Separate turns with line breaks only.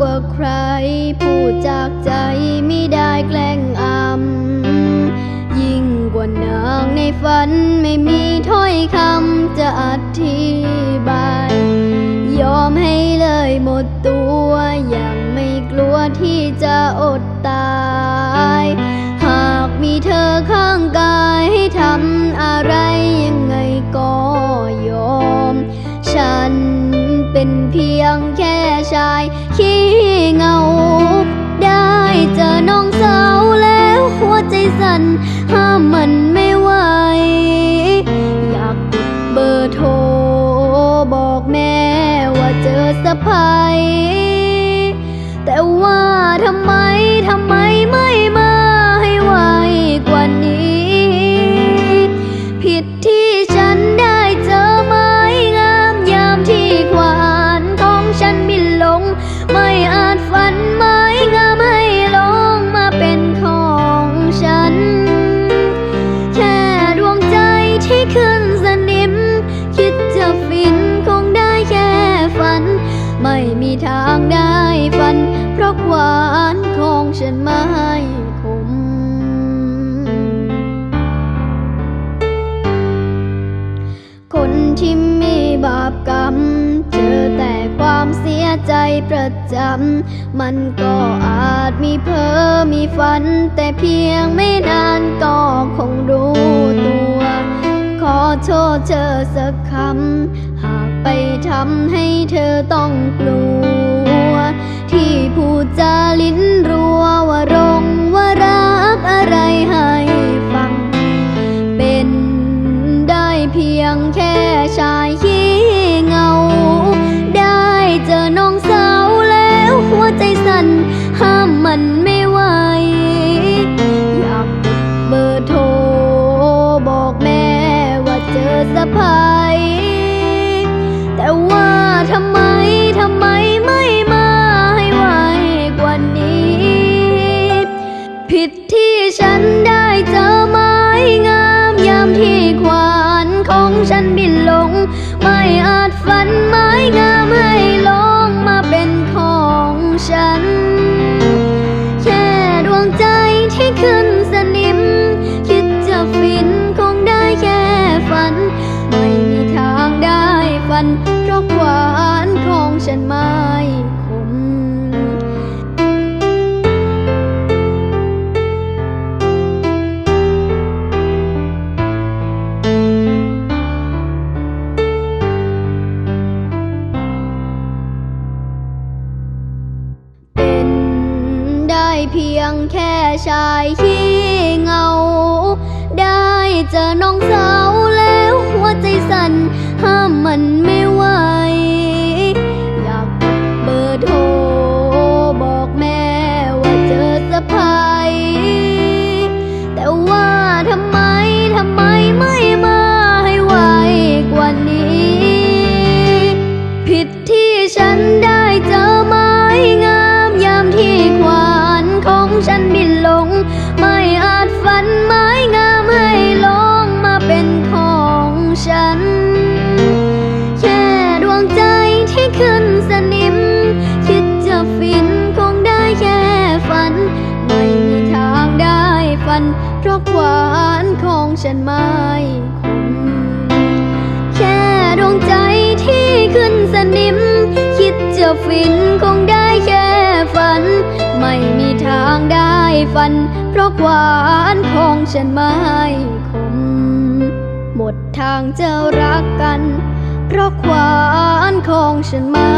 กว่าใคร พูดจากใจไม่ได้แกล้งอำ ยิ่งกว่านางในฝันไม่มีถ้อยคำจะอธิบาย ยอมให้เลยหมดตัวอย่างไม่กลัวที่จะอด ชายขี้เหงา ได้เจอน้องสาวแล้วหัวใจสั่นห้ามมันไม่ไหว อยากติดเบอร์โทร บอกแม่ว่าเจอสภาพางได้ฝัน เพราะหวานของฉันไม่คม คนที่มีบาปกรรม เจอแต่ความเสียใจประจำ มันก็อาจมีเพ้อมีฝัน แต่เพียงไม่นานก็คงรู้ตัว ขอโทษเธอสักคำ หากไปทำให้เธอต้องกลัว พูดจาลิ้นรัวว่ารงว่ารักอะไรให้ฟัง เป็นได้เพียงแค่ชายขี้เงา ได้เจอน้องสาวแล้วหัวใจสั่นห้ามมันไม่ไหว อยากติดเบอร์โทรบอกแม่ว่าเจอสะพาย ผิดที่ฉันได้เจอไม้งามยามที่ขวานของฉันบินลงไม่อา แค่ชายขี้เงา ได้เจอน้องสาวแล้วหัวใจสั่นห้ามมันไม่ัน เพราะหวานของฉันไม่คมแค่ดวงใจที่ขึ้นสนิม คิดจะฟินคงได้แค่ฝัน ไม่มีทางได้ฝัน เพราะหวานของฉันไม่คม หมดทางจะรักกัน เพราะหวานของฉันไม่